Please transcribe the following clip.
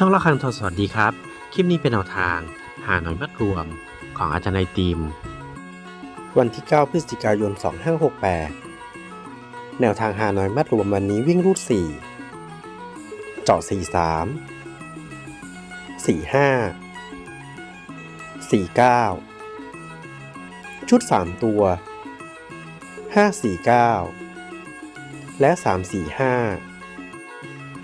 ช่องละครังทอสวัสดีครับ คลิปนี้เป็นแนวทาง หาหน่อยมัดรวมของอาจารย์ไอติมวันที่ 9 พฤศจิกายน 2568 แนวทางหาหน่อยมัดรวมวันนี้วิ่งรูด 4 เจาะ 43 45 49ชุด 3 ตัว 549 และ 345